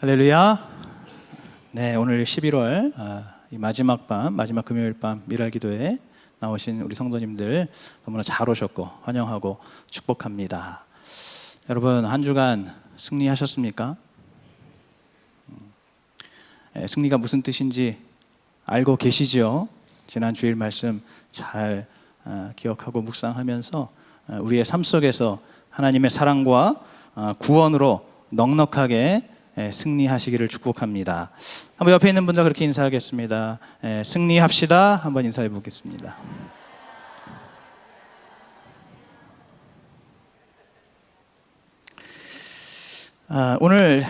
할렐루야. 네, 오늘 11월 아, 이 마지막 밤, 마지막 금요일 밤 미랄 기도에 나오신 우리 성도님들 너무나 잘 오셨고 환영하고 축복합니다. 여러분 한 주간 승리하셨습니까? 음, 예, 승리가 무슨 뜻인지 알고 계시죠? 지난 주일 말씀 잘 아, 기억하고 묵상하면서 아, 우리의 삶 속에서 하나님의 사랑과 아, 구원으로 넉넉하게 예, 승리하시기를 축복합니다. 한번 옆에 있는 분들 그렇게 인사하겠습니다. 예, 승리합시다. 한번 인사해 보겠습니다. 아, 오늘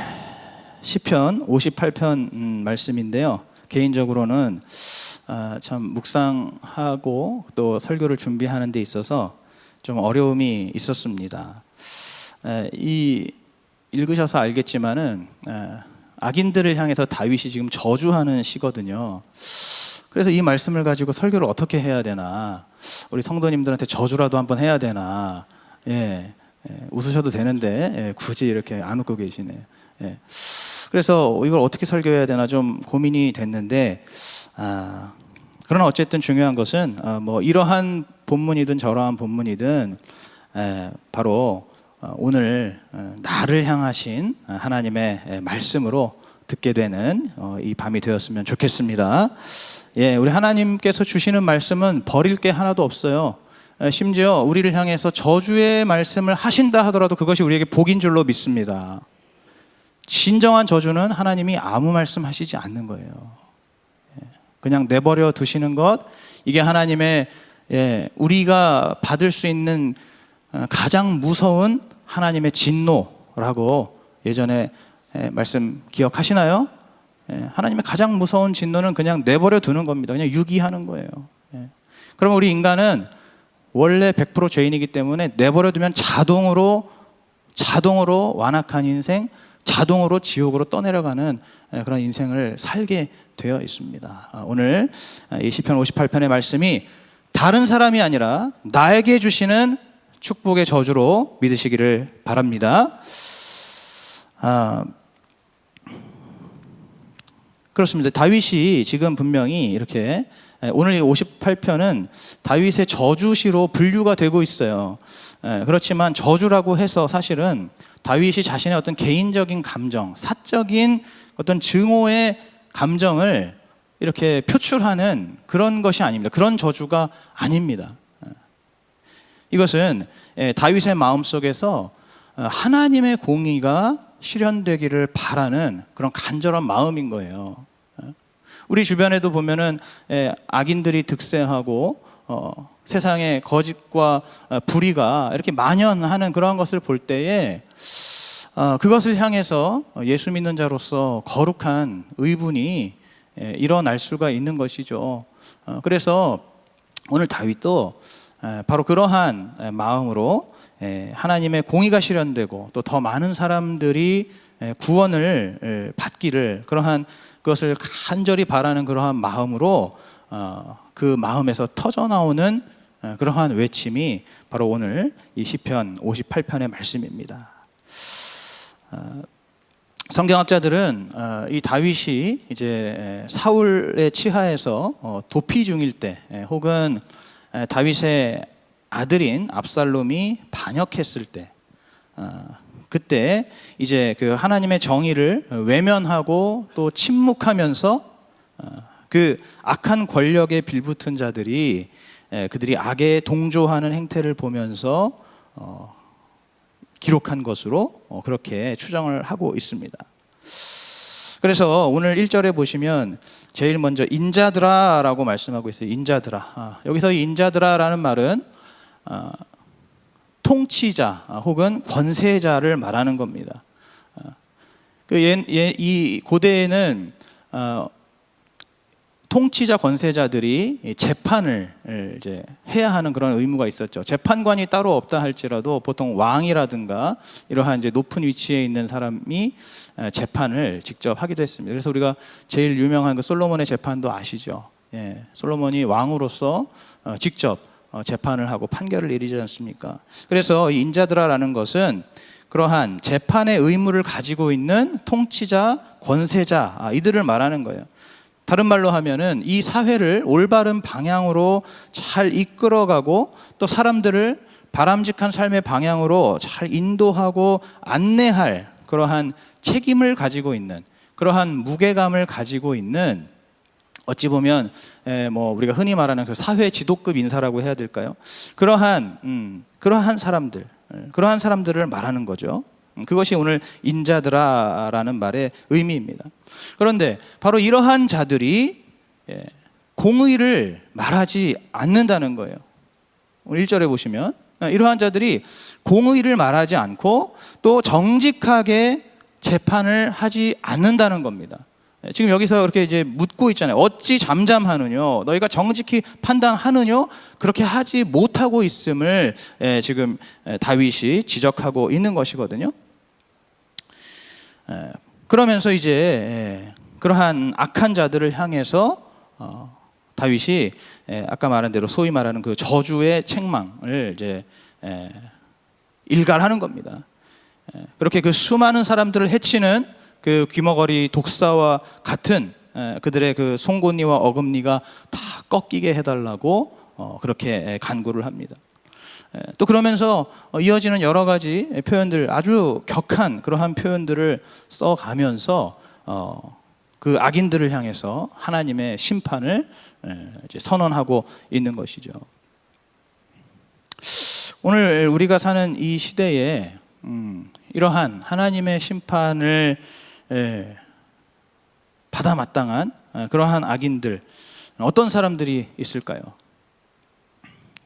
시편 58편 음, 말씀인데요. 개인적으로는 아, 참 묵상하고 또 설교를 준비하는 데 있어서 좀 어려움이 있었습니다. 에, 이 읽으셔서 알겠지만은 에, 악인들을 향해서 다윗이 지금 저주하는 시거든요. 그래서 이 말씀을 가지고 설교를 어떻게 해야 되나, 우리 성도님들한테 저주라도 한번 해야 되나, 예, 예, 웃으셔도 되는데 예, 굳이 이렇게 안 웃고 계시네요. 예. 그래서 이걸 어떻게 설교해야 되나 좀 고민이 됐는데, 아, 그러나 어쨌든 중요한 것은 아, 뭐 이러한 본문이든 저러한 본문이든 에, 바로 어, 오늘 어, 나를 향하신 하나님의 에, 말씀으로 듣게 되는 어, 이 밤이 되었으면 좋겠습니다. 예, 우리 하나님께서 주시는 말씀은 버릴 게 하나도 없어요. 에, 심지어 우리를 향해서 저주의 말씀을 하신다 하더라도 그것이 우리에게 복인 줄로 믿습니다. 진정한 저주는 하나님이 아무 말씀 하시지 않는 거예요. 예, 그냥 내버려 두시는 것 이게 하나님의 예, 우리가 받을 수 있는 어, 가장 무서운 하나님의 진노라고 예전에 예, 말씀 기억하시나요? 예, 하나님의 가장 무서운 진노는 그냥 내버려 두는 겁니다. 그냥 유기하는 거예요. 예. 그럼 우리 인간은 원래 100% 죄인이기 때문에 내버려 두면 자동으로 자동으로 완악한 인생, 자동으로 지옥으로 떠내려가는 예, 그런 인생을 살게 되어 있습니다. 아, 오늘 이 시편 58편의 말씀이 다른 사람이 아니라 나에게 주시는 축복의 저주로 믿으시기를 바랍니다. 아, 그렇습니다. 다윗이 지금 분명히 이렇게 오늘 이 58편은 다윗의 저주시로 분류가 되고 있어요. 예, 그렇지만 저주라고 해서 사실은 다윗이 자신의 어떤 개인적인 감정, 사적인 어떤 증오의 감정을 이렇게 표출하는 그런 것이 아닙니다. 그런 저주가 아닙니다. 예. 이것은 예, 다윗의 마음 속에서 어, 하나님의 공의가 실현되기를 바라는 그런 간절한 마음인 거예요. 예. 우리 주변에도 보면은 예, 악인들이 득세하고 어, 세상의 거짓과 어, 불의가 이렇게 만연하는 그러한 것을 볼 때에 어, 그것을 향해서 예수 믿는 자로서 거룩한 의분이 예, 일어날 수가 있는 것이죠. 어, 그래서 오늘 다윗도 에, 바로 그러한 에, 마음으로 에, 하나님의 공의가 실현되고 또 더 많은 사람들이 에, 구원을 에, 받기를 그러한 그것을 간절히 바라는 그러한 마음으로 어, 그 마음에서 터져 나오는 에, 그러한 외침이 바로 오늘 이 시편 58편의 말씀입니다. 어, 성경학자들은 어, 이 다윗이 이제 사울의 치하에서 어, 도피 중일 때 에, 혹은 에, 다윗의 아들인 압살롬이 반역했을 때 어, 그때 이제 그 하나님의 정의를 외면하고 또 침묵하면서 어, 그 악한 권력에 빌붙은 자들이 에, 그들이 악에 동조하는 행태를 보면서 어, 기록한 것으로 어, 그렇게 추정을 하고 있습니다. 그래서 오늘 1절에 보시면 제일 먼저 인자드라라고 말씀하고 있어요. 인자드라. 아, 여기서 이 인자드라라는 말은 아, 통치자 아, 혹은 권세자를 말하는 겁니다. 아, 그 예, 예, 이 고대에는 어, 통치자 권세자들이 이 재판을 이제 해야 하는 그런 의무가 있었죠. 재판관이 따로 없다 할지라도 보통 왕이라든가 이러한 이제 높은 위치에 있는 사람이 에, 재판을 직접 하기도 했습니다. 그래서 우리가 제일 유명한 그 솔로몬의 재판도 아시죠? 예, 솔로몬이 왕으로서 어, 직접 어, 재판을 하고 판결을 내리지 않습니까? 그래서 이 인자드라라는 것은 그러한 재판의 의무를 가지고 있는 통치자, 권세자 아, 이들을 말하는 거예요. 다른 말로 하면은 이 사회를 올바른 방향으로 잘 이끌어가고 또 사람들을 바람직한 삶의 방향으로 잘 인도하고 안내할 그러한 책임을 가지고 있는 그러한 무게감을 가지고 있는 어찌 보면 에, 뭐 우리가 흔히 말하는 그 사회 지도급 인사라고 해야 될까요? 그러한 음, 그러한 사람들, 에, 그러한 사람들을 말하는 거죠. 음, 그것이 오늘 인자들아라는 말의 의미입니다. 그런데 바로 이러한 자들이 예, 공의를 말하지 않는다는 거예요. 오늘 1절에 보시면 아, 이러한 자들이 공의를 말하지 않고 또 정직하게 재판을 하지 않는다는 겁니다. 예, 지금 여기서 이렇게 이제 묻고 있잖아요. 어찌 잠잠하느뇨? 너희가 정직히 판단하느뇨? 그렇게 하지 못하고 있음을 예, 지금 예, 다윗이 지적하고 있는 것이거든요. 예, 그러면서 이제 예, 그러한 악한 자들을 향해서 어, 다윗이 예, 아까 말한 대로 소위 말하는 그 저주의 책망을 이제 예, 일갈하는 겁니다. 예, 그렇게 그 수많은 사람들을 해치는 그 귀머거리 독사와 같은 예, 그들의 그 송곳니와 어금니가 다 꺾이게 해달라고 어, 그렇게 예, 간구를 합니다. 예, 또 그러면서 어, 이어지는 여러 가지 표현들 아주 격한 그러한 표현들을 써가면서 어, 그 악인들을 향해서 하나님의 심판을 선언하고 있는 것이죠. 오늘 우리가 사는 이 시대에 음, 이러한 하나님의 심판을 예, 받아 마땅한 예, 그러한 악인들 어떤 사람들이 있을까요?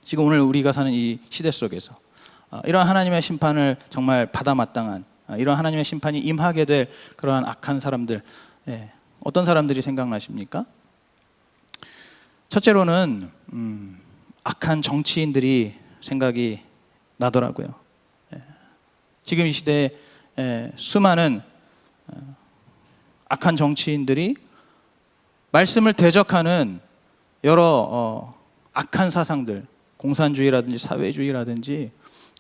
지금 오늘 우리가 사는 이 시대 속에서 아, 이러한 하나님의 심판을 정말 받아 마땅한 아, 이러한 하나님의 심판이 임하게 될 그러한 악한 사람들 예, 어떤 사람들이 생각나십니까? 첫째로는 음, 악한 정치인들이 생각이 나더라고요. 예. 지금 이 시대에 예, 수많은 어, 악한 정치인들이 말씀을 대적하는 여러 어, 악한 사상들, 공산주의라든지 사회주의라든지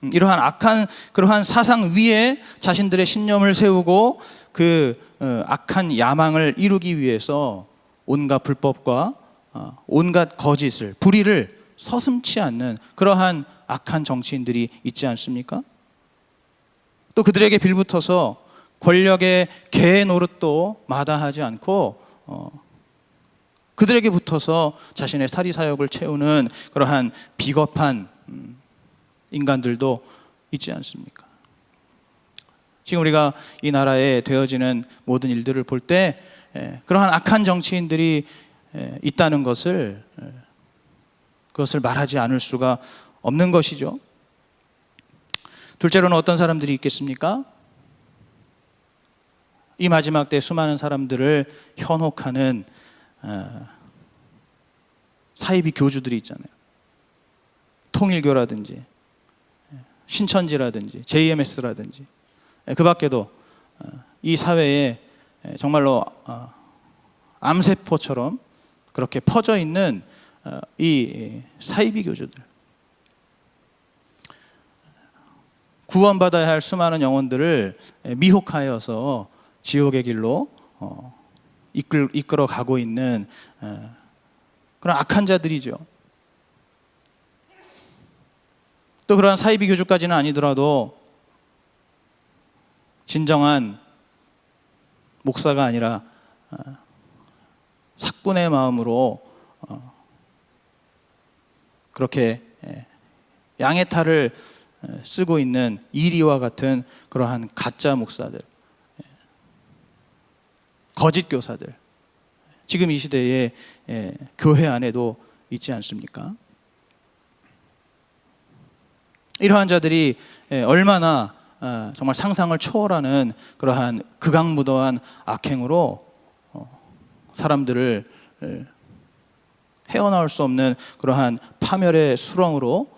음, 이러한 악한 그러한 사상 위에 자신들의 신념을 세우고 그 어, 악한 야망을 이루기 위해서 온갖 불법과 어, 온갖 거짓을 불의를 서슴치 않는 그러한 악한 정치인들이 있지 않습니까? 또 그들에게 빌붙어서 권력의 개 노릇도 마다하지 않고 어, 그들에게 붙어서 자신의 사리 사욕을 채우는 그러한 비겁한 음, 인간들도 있지 않습니까? 지금 우리가 이 나라에 되어지는 모든 일들을 볼때 그러한 악한 정치인들이 에, 있다는 것을 에, 그것을 말하지 않을 수가 없는 것이죠. 둘째로는 어떤 사람들이 있겠습니까? 이 마지막 때 수많은 사람들을 현혹하는 어, 사이비 교주들이 있잖아요. 통일교라든지 신천지라든지 JMS라든지 그 밖에도 어, 이 사회에 정말로 어, 암세포처럼 그렇게 퍼져 있는 어, 이 사이비 교주들 구원받아야 할 수많은 영혼들을 미혹하여서 지옥의 길로 어, 이끌, 이끌어 가고 있는 어, 그런 악한 자들이죠. 또 그러한 사이비 교주까지는 아니더라도 진정한 목사가 아니라 사꾼의 마음으로 어, 그렇게 예, 양의 탈을 예, 쓰고 있는 이리와 같은 그러한 가짜 목사들, 예, 거짓 교사들, 지금 이 시대에 교회 안에도 있지 않습니까? 이러한 자들이 얼마나 아, 정말 상상을 초월하는 그러한 극악무도한 악행으로 사람들을 헤어나올 수 없는 그러한 파멸의 수렁으로 어,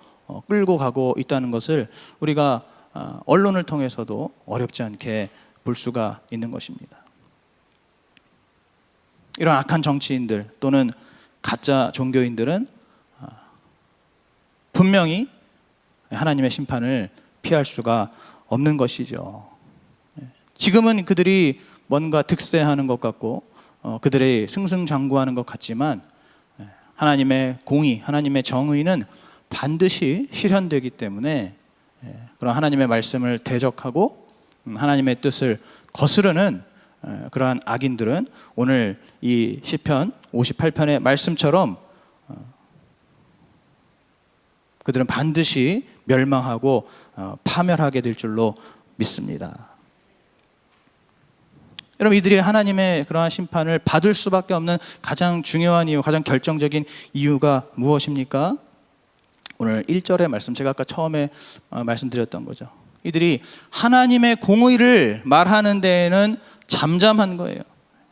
끌고 가고 있다는 것을 우리가 아, 언론을 통해서도 어렵지 않게 볼 수가 있는 것입니다. 이런 악한 정치인들 또는 가짜 종교인들은 아, 분명히 하나님의 심판을 피할 수가 없는 것이죠. 예. 지금은 그들이 뭔가 득세하는 것 같고 어, 그들의 승승장구하는 것 같지만 예, 하나님의 공의, 하나님의 정의는 반드시 실현되기 때문에 예, 그런 하나님의 말씀을 대적하고 음, 하나님의 뜻을 거스르는 예, 그러한 악인들은 오늘 이 시편 58편의 말씀처럼 어, 그들은 반드시 멸망하고 어, 파멸하게 될 줄로 믿습니다. 여러분 이들이 하나님의 그러한 심판을 받을 수밖에 없는 가장 중요한 이유, 가장 결정적인 이유가 무엇입니까? 오늘 1절의 말씀 제가 아까 처음에 어, 말씀드렸던 거죠. 이들이 하나님의 공의를 말하는 데에는 잠잠한 거예요.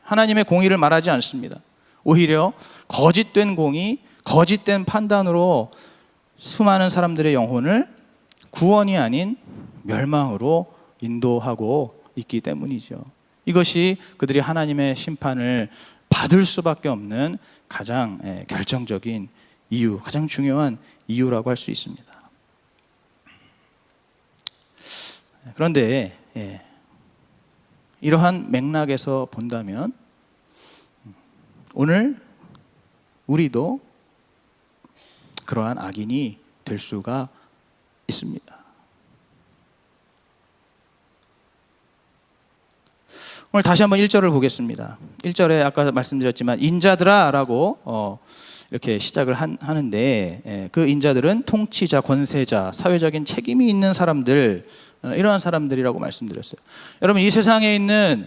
하나님의 공의를 말하지 않습니다. 오히려 거짓된 공의, 거짓된 판단으로 수많은 사람들의 영혼을 구원이 아닌 멸망으로 인도하고 있기 때문이죠. 이것이 그들이 하나님의 심판을 받을 수밖에 없는 가장 예, 결정적인 이유, 가장 중요한 이유라고 할 수 있습니다. 그런데 예, 이러한 맥락에서 본다면 오늘 우리도 그러한 악인이 될 수가 있습니다. 오늘 다시 한번 1절을 보겠습니다. 1절에 아까 말씀드렸지만 인자들아라고 어, 이렇게 시작을 한, 하는데 예, 그 인자들은 통치자, 권세자, 사회적인 책임이 있는 사람들 어, 이러한 사람들이라고 말씀드렸어요. 여러분 이 세상에 있는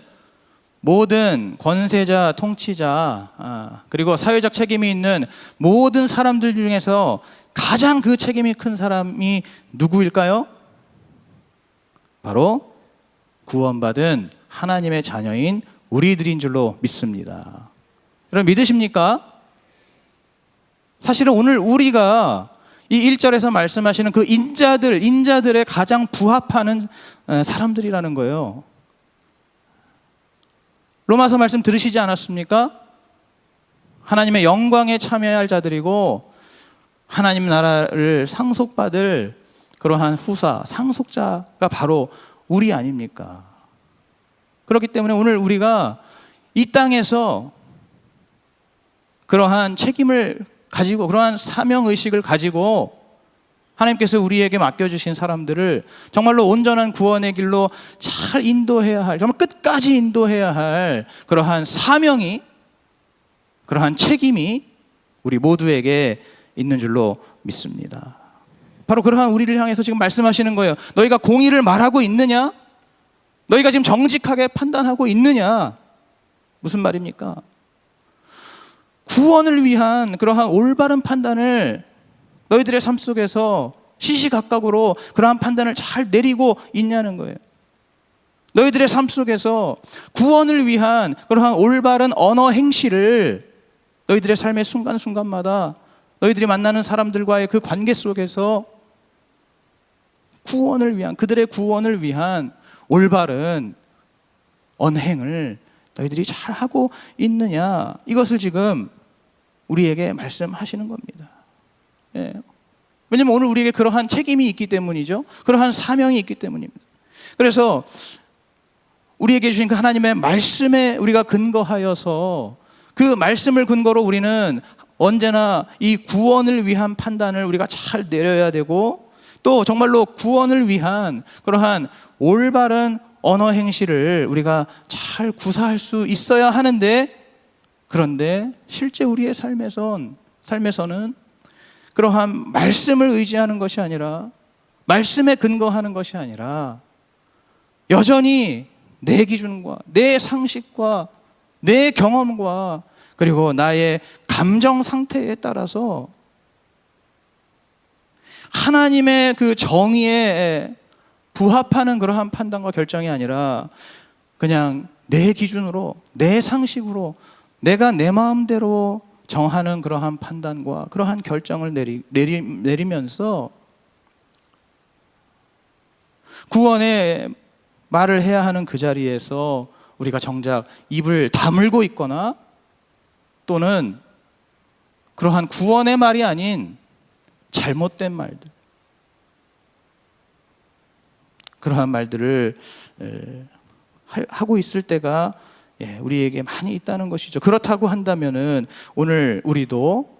모든 권세자, 통치자 아, 그리고 사회적 책임이 있는 모든 사람들 중에서 가장 그 책임이 큰 사람이 누구일까요? 바로 구원받은 하나님의 자녀인 우리들인 줄로 믿습니다. 여러분 믿으십니까? 사실은 오늘 우리가 이 1절에서 말씀하시는 그 인자들, 인자들의 가장 부합하는 어, 사람들이라는 거예요. 로마서 말씀 들으시지 않았습니까? 하나님의 영광에 참여할 자들이고 하나님 나라를 상속받을 그러한 후사, 상속자가 바로 우리 아닙니까? 그렇기 때문에 오늘 우리가 이 땅에서 그러한 책임을 가지고 그러한 사명 의식을 가지고 하나님께서 우리에게 맡겨주신 사람들을 정말로 온전한 구원의 길로 잘 인도해야 할, 정말 끝까지 인도해야 할 그러한 사명이, 그러한 책임이 우리 모두에게 있는 줄로 믿습니다. 바로 그러한 우리를 향해서 지금 말씀하시는 거예요. 너희가 공의를 말하고 있느냐? 너희가 지금 정직하게 판단하고 있느냐? 무슨 말입니까? 구원을 위한 그러한 올바른 판단을 너희들의 삶 속에서 시시각각으로 그러한 판단을 잘 내리고 있냐는 거예요. 너희들의 삶 속에서 구원을 위한 그러한 올바른 언어 행실을 너희들의 삶의 순간순간마다 너희들이 만나는 사람들과의 그 관계 속에서 구원을 위한 그들의 구원을 위한 올바른 언행을 너희들이 잘 하고 있느냐 이것을 지금 우리에게 말씀하시는 겁니다. 예. 왜냐면 오늘 우리에게 그러한 책임이 있기 때문이죠. 그러한 사명이 있기 때문입니다. 그래서 우리에게 주신 그 하나님의 말씀에 우리가 근거하여서 그 말씀을 근거로 우리는 언제나 이 구원을 위한 판단을 우리가 잘 내려야 되고 또 정말로 구원을 위한 그러한 올바른 언어 행실을 우리가 잘 구사할 수 있어야 하는데 그런데 실제 우리의 삶에선 삶에서는 그러한 말씀을 의지하는 것이 아니라 말씀에 근거하는 것이 아니라 여전히 내 기준과 내 상식과 내 경험과 그리고 나의 감정 상태에 따라서 하나님의 그 정의에 부합하는 그러한 판단과 결정이 아니라 그냥 내 기준으로 내 상식으로 내가 내 마음대로 정하는 그러한 판단과 그러한 결정을 내리, 내리, 내리면서 구원의 말을 해야 하는 그 자리에서 우리가 정작 입을 다물고 있거나 또는 그러한 구원의 말이 아닌 잘못된 말들 그러한 말들을 하고 있을 때가 예, 우리에게 많이 있다는 것이죠. 그렇다고 한다면은 오늘 우리도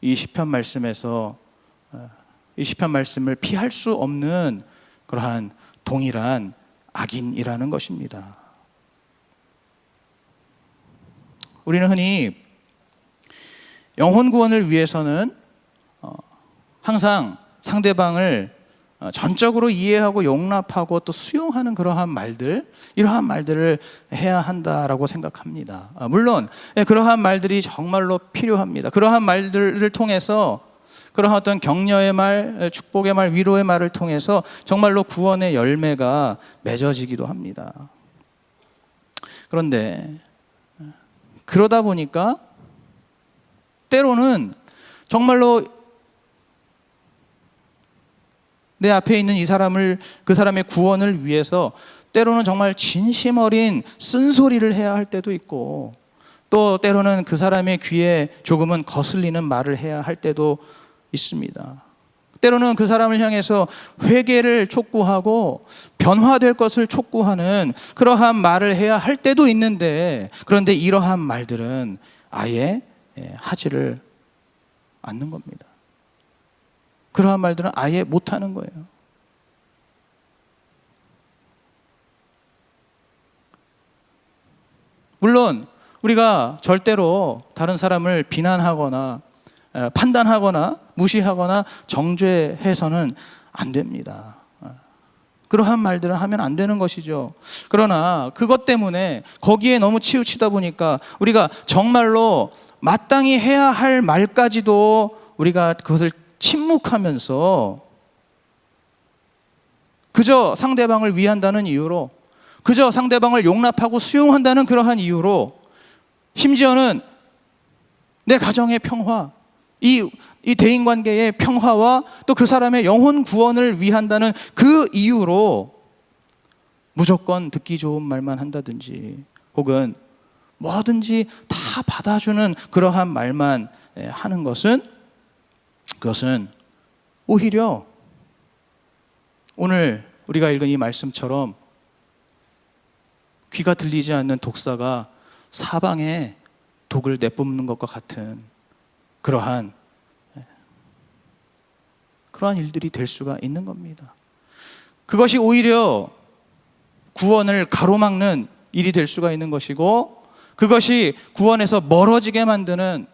이 시편 말씀에서 어, 이 시편 말씀을 피할 수 없는 그러한 동일한 악인이라는 것입니다. 우리는 흔히 영혼 구원을 위해서는 어, 항상 상대방을 어, 전적으로 이해하고 용납하고 또 수용하는 그러한 말들, 이러한 말들을 해야 한다라고 생각합니다. 아, 물론 예, 그러한 말들이 정말로 필요합니다. 그러한 말들을 통해서 그러한 어떤 격려의 말, 축복의 말, 위로의 말을 통해서 정말로 구원의 열매가 맺어지기도 합니다. 그런데 그러다 보니까 때로는 정말로 내 앞에 있는 이 사람을 그 사람의 구원을 위해서 때로는 정말 진심 어린 쓴소리를 해야 할 때도 있고 또 때로는 그 사람의 귀에 조금은 거슬리는 말을 해야 할 때도 있습니다. 때로는 그 사람을 향해서 회개를 촉구하고 변화될 것을 촉구하는 그러한 말을 해야 할 때도 있는데 그런데 이러한 말들은 아예 예, 하지를 않는 겁니다. 그러한 말들은 아예 못하는 거예요. 물론 우리가 절대로 다른 사람을 비난하거나 에, 판단하거나 무시하거나 정죄해서는 안 됩니다. 어. 그러한 말들은 하면 안 되는 것이죠. 그러나 그것 때문에 거기에 너무 치우치다 보니까 우리가 정말로 마땅히 해야 할 말까지도 우리가 그것을 침묵하면서 그저 상대방을 위한다는 이유로 그저 상대방을 용납하고 수용한다는 그러한 이유로 심지어는 내 가정의 평화, 이, 이 대인 관계의 평화와 또 그 사람의 영혼 구원을 위한다는 그 이유로 무조건 듣기 좋은 말만 한다든지 혹은 뭐든지 다 받아주는 그러한 말만 예, 하는 것은 그것은 오히려 오늘 우리가 읽은 이 말씀처럼 귀가 들리지 않는 독사가 사방에 독을 내뿜는 것과 같은 그러한 예, 그러한 일들이 될 수가 있는 겁니다. 그것이 오히려 구원을 가로막는 일이 될 수가 있는 것이고 그것이 구원에서 멀어지게 만드는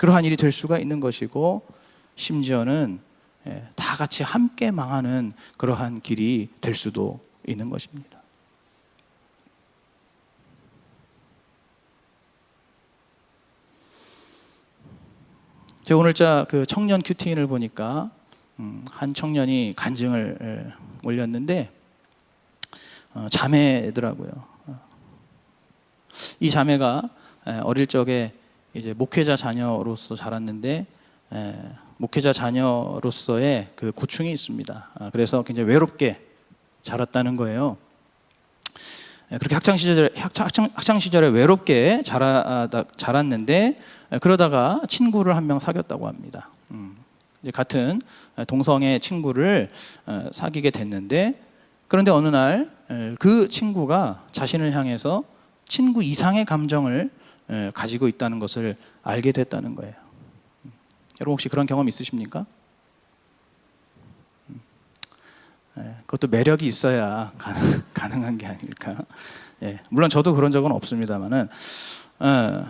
그러한 일이 될 수가 있는 것이고 심지어는 예, 다 같이 함께 망하는 그러한 길이 될 수도 있는 것입니다. 제가 오늘자 그 청년 큐티인을 보니까 음, 한 청년이 간증을 에, 올렸는데 어, 자매더라고요. 어. 이 자매가 에, 어릴 적에 이제 목회자 자녀로서 자랐는데 에, 목회자 자녀로서의 그 고충이 있습니다. 아, 그래서 굉장히 외롭게 자랐다는 거예요. 에, 그렇게 학창 시절에 학창, 학창, 시절에 외롭게 자라, 자랐는데 에, 그러다가 친구를 한 명 사귀었다고 합니다. 음, 이제 같은 동성애 친구를 어, 사귀게 됐는데 그런데 어느 날 그 친구가 자신을 향해서 친구 이상의 감정을 에, 가지고 있다는 것을 알게 됐다는 거예요. 음, 여러분 혹시 그런 경험 있으십니까? 음, 에, 그것도 매력이 있어야 가능, 가능한 게 아닐까. 예, 물론 저도 그런 적은 없습니다만은 어,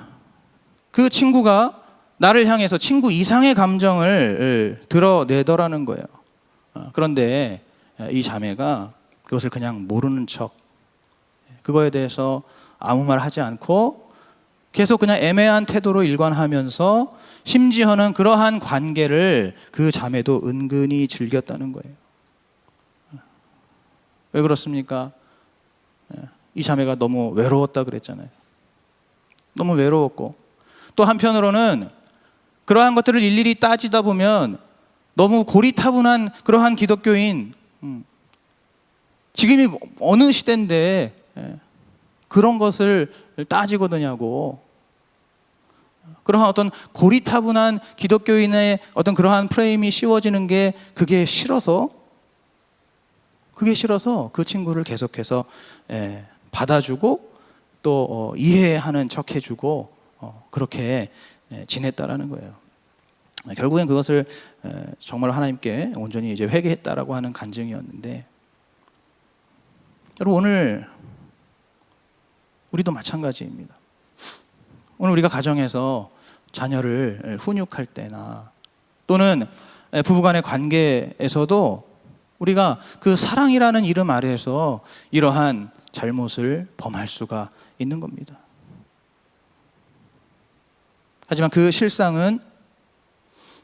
그 친구가 나를 향해서 친구 이상의 감정을 에, 드러내더라는 거예요. 어, 그런데 에, 이 자매가 그것을 그냥 모르는 척, 그거에 대해서 아무 말 하지 않고 계속 그냥 애매한 태도로 일관하면서 심지어는 그러한 관계를 그 자매도 은근히 즐겼다는 거예요. 왜 그렇습니까? 이 자매가 너무 외로웠다 그랬잖아요. 너무 외로웠고 또 한편으로는 그러한 것들을 일일이 따지다 보면 너무 고리타분한 그러한 기독교인 음, 지금이 어느 시대인데 예, 그런 것을 따지고 드냐고 그러한 어떤 고리타분한 기독교인의 어떤 그러한 프레임이 씌워지는 게 그게 싫어서 그게 싫어서 그 친구를 계속해서 예, 받아주고 또 어, 이해하는 척 해주고 어, 그렇게 예, 지냈다라는 거예요. 결국엔 그것을 에, 정말 하나님께 온전히 이제 회개했다라고 하는 간증이었는데 여러분 오늘 우리도 마찬가지입니다. 오늘 우리가 가정에서 자녀를 훈육할 때나 또는 부부간의 관계에서도 우리가 그 사랑이라는 이름 아래에서 이러한 잘못을 범할 수가 있는 겁니다. 하지만 그 실상은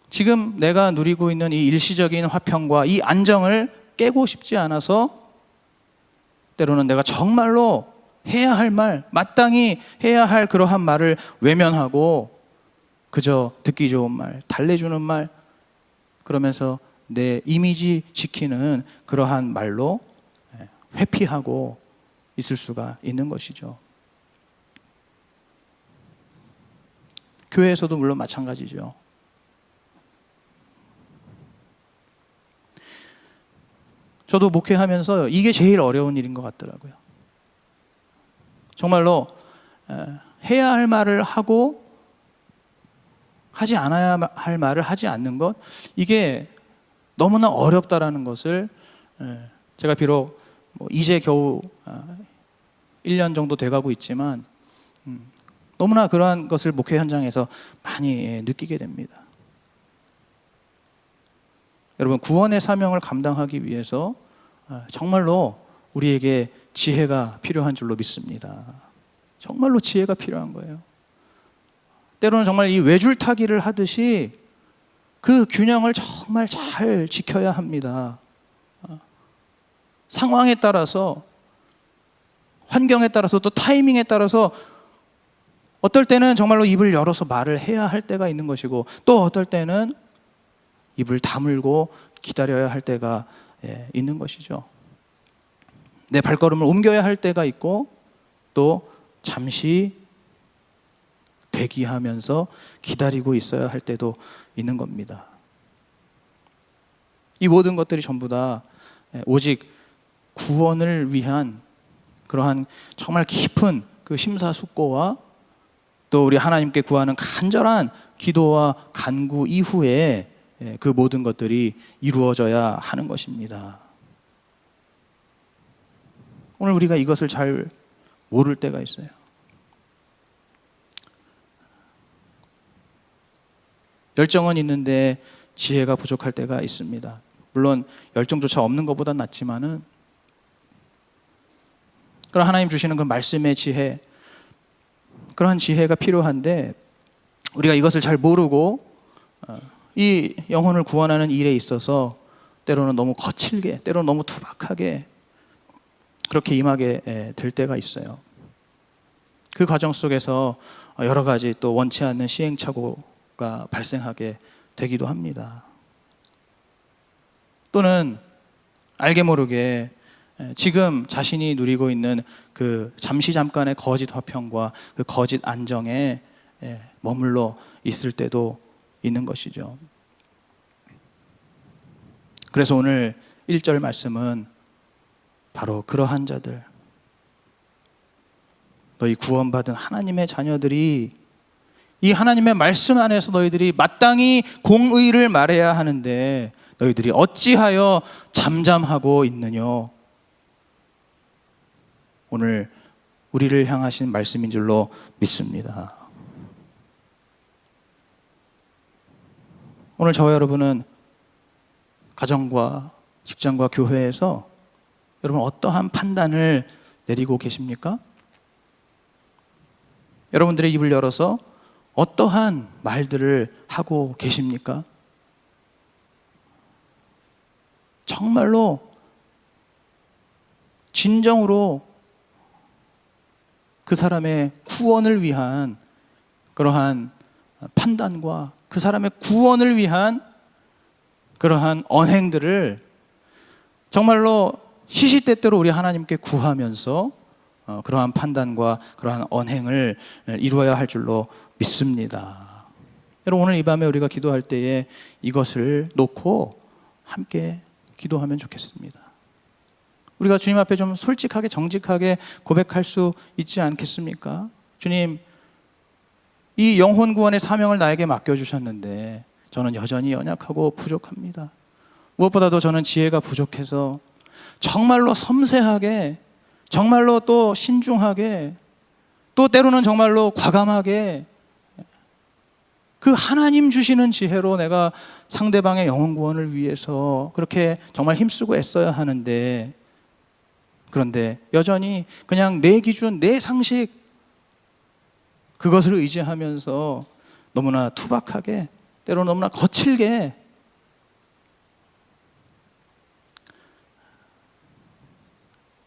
지금 내가 누리고 있는 이 일시적인 화평과 이 안정을 깨고 싶지 않아서 때로는 내가 정말로 해야 할 말, 마땅히 해야 할 그러한 말을 외면하고 그저 듣기 좋은 말, 달래주는 말, 그러면서 내 이미지 지키는 그러한 말로 회피하고 있을 수가 있는 것이죠. 교회에서도 물론 마찬가지죠. 저도 목회하면서 이게 제일 어려운 일인 것 같더라고요. 정말로 해야 할 말을 하고 하지 않아야 할 말을 하지 않는 것 이게 너무나 어렵다라는 것을 제가 비록 뭐 이제 겨우 1년 정도 돼가고 있지만 음, 너무나 그러한 것을 목회 현장에서 많이 느끼게 됩니다. 여러분 구원의 사명을 감당하기 위해서 정말로 우리에게 지혜가 필요한 줄로 믿습니다. 정말로 지혜가 필요한 거예요. 때로는 정말 이 외줄타기를 하듯이 그 균형을 정말 잘 지켜야 합니다. 상황에 따라서 환경에 따라서 또 타이밍에 따라서 어떨 때는 정말로 입을 열어서 말을 해야 할 때가 있는 것이고 또 어떨 때는 입을 다물고 기다려야 할 때가 예, 있는 것이죠. 내 발걸음을 옮겨야 할 때가 있고 또 잠시 대기하면서 기다리고 있어야 할 때도 있는 겁니다. 이 모든 것들이 전부 다 예, 오직 구원을 위한 그러한 정말 깊은 그 심사숙고와 또 우리 하나님께 구하는 간절한 기도와 간구 이후에 예, 그 모든 것들이 이루어져야 하는 것입니다. 오늘 우리가 이것을 잘 모를 때가 있어요. 열정은 있는데 지혜가 부족할 때가 있습니다. 물론 열정조차 없는 것보다 낫지만은 그런 하나님 주시는 그 말씀의 지혜 그러한 지혜가 필요한데 우리가 이것을 잘 모르고 어, 이 영혼을 구원하는 일에 있어서 때로는 너무 거칠게 때로는 너무 투박하게 그렇게 임하게 될 때가 있어요. 그 과정 속에서 여러 가지 또 원치 않는 시행착오가 발생하게 되기도 합니다. 또는 알게 모르게 지금 자신이 누리고 있는 그 잠시 잠깐의 거짓 화평과 그 거짓 안정에 머물러 있을 때도 있는 것이죠. 그래서 오늘 1절 말씀은 바로 그러한 자들, 너희 구원받은 하나님의 자녀들이 이 하나님의 말씀 안에서 너희들이 마땅히 공의를 말해야 하는데 너희들이 어찌하여 잠잠하고 있느냐? 오늘 우리를 향하신 말씀인 줄로 믿습니다. 오늘 저와 여러분은 가정과 직장과 교회에서 여러분 어떠한 판단을 내리고 계십니까? 여러분들의 입을 열어서 어떠한 말들을 하고 계십니까? 정말로 진정으로 그 사람의 구원을 위한 그러한 판단과 그 사람의 구원을 위한 그러한 언행들을 정말로 시시때때로 우리 하나님께 구하면서 어, 그러한 판단과 그러한 언행을 이루어야 할 줄로 믿습니다. 여러분 오늘 이 밤에 우리가 기도할 때에 이것을 놓고 함께 기도하면 좋겠습니다. 우리가 주님 앞에 좀 솔직하게 정직하게 고백할 수 있지 않겠습니까? 주님, 이 영혼 구원의 사명을 나에게 맡겨 주셨는데 저는 여전히 연약하고 부족합니다. 무엇보다도 저는 지혜가 부족해서 정말로 섬세하게, 정말로 또 신중하게, 또 때로는 정말로 과감하게 그 하나님 주시는 지혜로 내가 상대방의 영혼 구원을 위해서 그렇게 정말 힘쓰고 애써야 하는데 그런데 여전히 그냥 내 기준, 내 상식 그것을 의지하면서 너무나 투박하게 때로 너무나 거칠게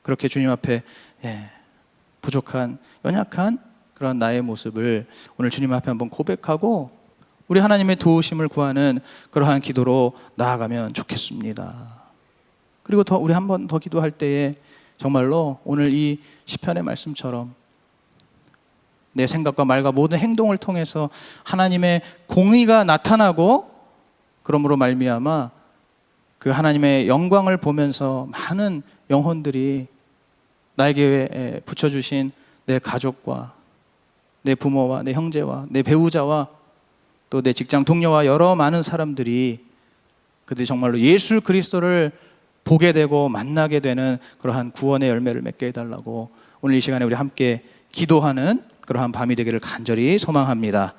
그렇게 주님 앞에 예, 부족한 연약한 그런 나의 모습을 오늘 주님 앞에 한번 고백하고 우리 하나님의 도우심을 구하는 그러한 기도로 나아가면 좋겠습니다. 그리고 더 우리 한 번 더 기도할 때에 정말로 오늘 이 시편의 말씀처럼 내 생각과 말과 모든 행동을 통해서 하나님의 공의가 나타나고 그러므로 말미암아 그 하나님의 영광을 보면서 많은 영혼들이 나에게 붙여주신 내 가족과 내 부모와 내 형제와 내 배우자와 또 내 직장 동료와 여러 많은 사람들이 그들이 정말로 예수 그리스도를 보게 되고 만나게 되는 그러한 구원의 열매를 맺게 해달라고 오늘 이 시간에 우리 함께 기도하는 그러한 밤이 되기를 간절히 소망합니다.